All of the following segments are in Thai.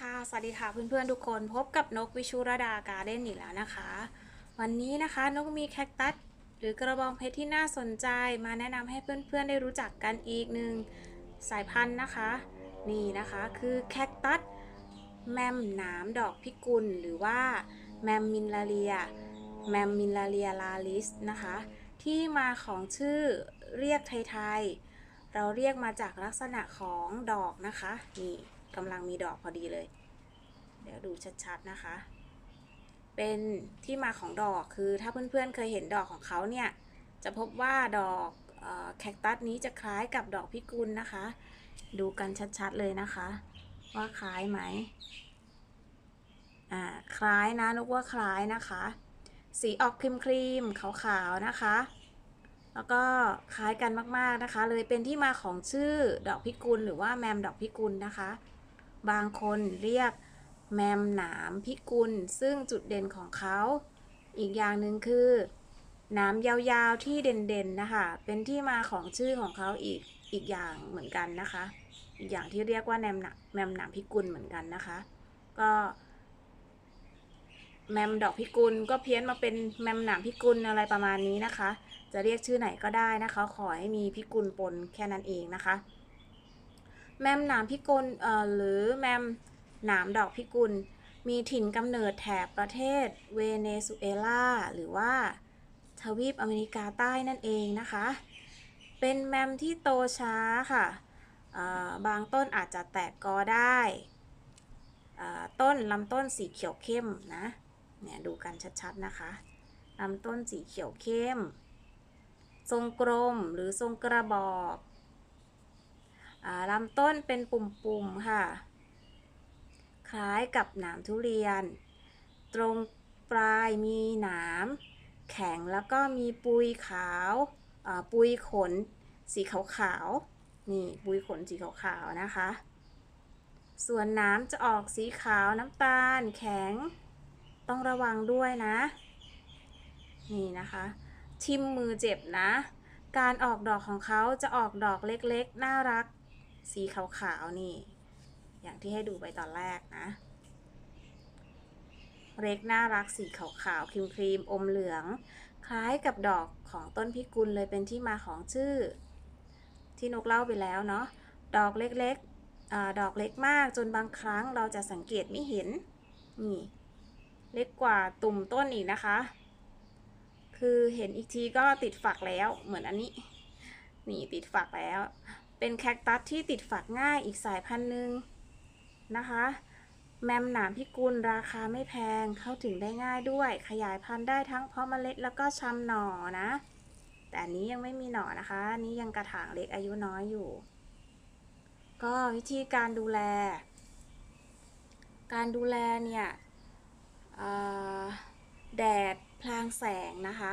ค่ะ สวัสดีค่ะเพื่อนๆทุกคนพบกับนกวิชุรดาการ์เด้นอีกแล้วนะคะ วันนี้นะคะนกมีแคคตัสหรือกระบองเพชรที่น่าสนใจมาแนะนำให้เพื่อนๆได้รู้จักกันอีกหนึ่งสายพันธุ์นะคะ นี่นะคะคือแคคตัสแมมหนามดอกพิกุล หรือว่าแมมมินลาเรียแมมมินลาเรียลาลิสนะคะ ที่มาของชื่อเรียกไทยๆเราเรียกมาจากลักษณะของดอกนะคะนี่ กำลังมีดอกพอดีเลย เดี๋ยวดูชัดๆนะคะ เป็นที่มาของดอกคือถ้าเพื่อนๆเคยเห็นดอกของเขาเนี่ย จะพบว่าดอกแคคตัสนี้จะคล้ายกับดอกพิกุลนะคะ ดูกันชัดๆเลยนะคะ ว่าคล้ายไหมอ่าคล้ายนะนึกว่าคล้ายนะคะ สีออกครีมครีมๆขาวๆนะคะ แล้วก็คล้ายกันมากๆนะคะ เลยเป็นที่มาของชื่อดอกพิกุลหรือว่าแมมดอกพิกุลนะคะ บางคนเรียกแมมหนามพิกุล ซึ่งจุดเด่นของเขา อีกอย่างหนึ่งคือ หนามยาวๆที่เด่นๆนะคะ เป็นที่มาของชื่อของเขาอีกอีกอย่างเหมือนกันนะคะ อีกอย่างที่เรียกว่าแมมหนาแมมหนามพิกุลเหมือนกันนะคะ ก็แมมดอกพิกุลก็เพี้ยนมาเป็นแมมหนามพิกุลอะไรประมาณนี้นะคะ จะเรียกชื่อไหนก็ได้นะคะ ขอให้มีพิกุลปนแค่นั้นเองนะคะ แมมหนามพิกลเอ่อหรือแมมหนามดอกพิกุล มีถิ่นกำเนิดแถบประเทศเวเนซุเอลาหรือว่าทวีปอเมริกาใต้นั่นเองนะคะ เป็นแมมที่โตช้าค่ะ บางต้นอาจจะแตกกอได้ ต้นลำต้นสีเขียวเข้มนะ เนี่ยดูกันชัดๆนะคะลำต้นสีเขียวเข้ม ทรงกลมหรือทรงกระบอก ลำต้นเป็นปุ่มๆค่ะ คล้ายกับหนามทุเรียน ตรงปลายมีหนามแข็งแล้วก็มีปุยขาวปุยขนสีขาวๆ นี่ปุยขนสีขาวๆ นะคะ ส่วนน้ำจะออกสีขาวน้ำตาลแข็ง ต้องระวังด้วยนะ นี่นะคะ ทิมมือเจ็บนะ การออกดอกของเขาจะออกดอกเล็กๆ น่ารัก สีขาวๆนี่ อย่างที่ให้ดูไปตอนแรกนะ เล็กน่ารักสีขาวๆครีมๆอมเหลือง คล้ายกับดอกของต้นพิกุลเลยเป็นที่มาของชื่อ ที่นกเล่าไปแล้วเนาะดอกเล็กๆอดอกเล็กมากจนบางครั้งเราจะสังเกตไม่เห็นนี่เล็กกว่าตุ่มต้นอีกนะคะ คือเห็นอีกทีก็ติดฝักแล้วเหมือนอันนี้ นี่ติดฝักแล้ว เป็นแคคตัสที่ติดฝักง่ายอีกสายพันธุ์หนึ่งนะคะ แมมหนามพิกุลราคาไม่แพงเข้าถึงได้ง่ายด้วย ขยายพันธุ์ได้ทั้งเพาะเมล็ดแล้วก็ชำหน่อนะ แต่อันนี้ยังไม่มีหน่อนะคะนนี้ยังกระถางเล็กอายุน้อยอยู่ ก็วิธีการดูแล การดูแลเนี่ยแดดพลางแสงนะคะ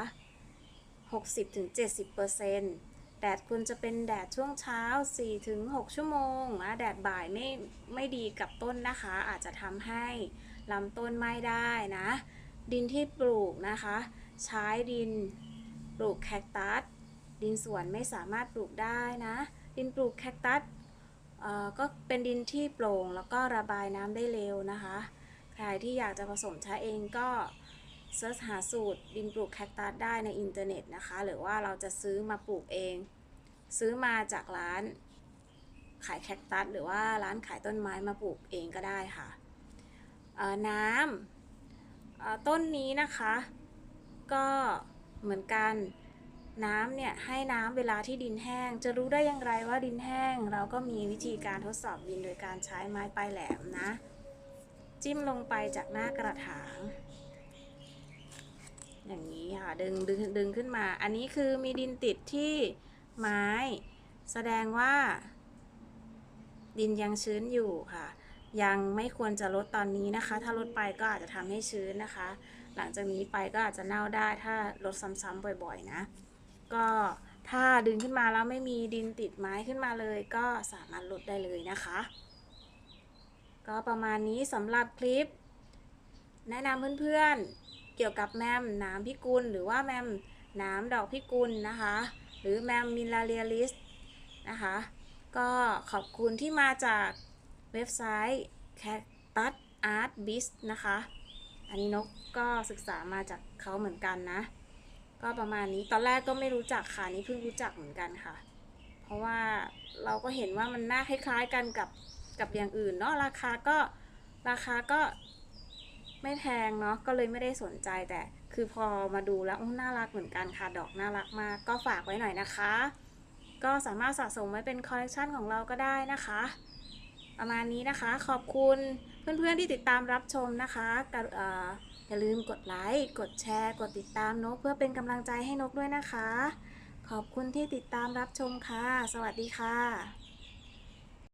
60-70% แดดควรจะเป็นแดดช่วงเช้า 4-6 ชั่วโมงนะแดดบ่ายไม่ไม่ดีกับต้นนะคะ อาจจะทำให้ลำต้นไม่ได้นะ ดินที่ปลูกนะคะ ใช้ดินปลูกแคคตัส ดินสวนไม่สามารถปลูกได้นะ ดินปลูกแคคตัสเอ่อก็เป็นดินที่โปร่งแล้วก็ระบายน้ำได้เร็วนะคะ ใครที่อยากจะผสมใช้เองก็ เสิร์ชหาสูตรดินปลูกแคคตัสได้ในอินเทอร์เน็ตนะคะ หรือว่าเราจะซื้อมาปลูกเอง ซื้อมาจากร้านขายแคคตัสหรือว่าร้านขายต้นไม้มาปลูกเองก็ได้ค่ะ น้ำต้นนี้นะคะ ก็เหมือนกันน้ำเนี่ยให้น้ำเวลาที่ดินแห้ง จะรู้ได้อย่างไรว่าดินแห้ง เราก็มีวิธีการทดสอบดินโดยการใช้ไม้ปลายแหลมนะ จิ้มลงไปจากหน้ากระถาง อย่างนี้ค่ะดึงดึงดึงขึ้นมา อันนี้คือมีดินติดที่ไม้ แสดงว่า ดินยังชื้นอยู่ค่ะ ยังไม่ควรจะลดตอนนี้นะคะ ถ้าลดไปก็อาจจะทำให้ชื้นนะคะ หลังจากนี้ไปก็อาจจะเน่าได้ถ้าลดซ้ำๆบ่อยๆนะ ก็ถ้าดึงขึ้นมาแล้วไม่มีดินติดไม้ขึ้นมาเลย ก็สามารถลดได้เลยนะคะ ก็ประมาณนี้สำหรับคลิป แนะนำเพื่อนๆ เกี่ยวกับแมมน้ำพิกุล หรือว่าแมมน้ำดอกพิกุลนะคะ หรือแมมมิลลาเรียลิสนะคะ ก็ขอบคุณที่มาจากเว็บไซต์ c a c t ตัดอาร์ตบิสนะคะ อันนี้นกก็ศึกษามาจากเขาเหมือนกันนะ ก็ประมาณนี้ตอนแรกก็ไม่รู้จักค่ะนี่เพิ่งรู้จักเหมือนกันค่ะ เพราะว่าเราก็เห็นว่ามันน่าคล้ายๆกันกับกับอย่างอื่นเนาะราคาก็ราคาก็ ไม่แพงเนาะก็เลยไม่ได้สนใจแต่คือพอมาดูแล้วน่ารักเหมือนกันค่ะดอกน่ารักมาก ก็ฝากไว้หน่อยนะคะ ก็สามารถสะสมไว้เป็นคอลเลกชันของเราก็ได้นะคะประมาณนี้นะคะขอบคุณเพื่อนๆที่ติดตามรับชมนะคะกรุเอ่ออย่าลืมกดไลค์กดแชร์ กดติดตามนกเพื่อเป็นกำลังใจให้นกด้วยนะคะ ขอบคุณที่ติดตามรับชมค่ะ สวัสดีค่ะ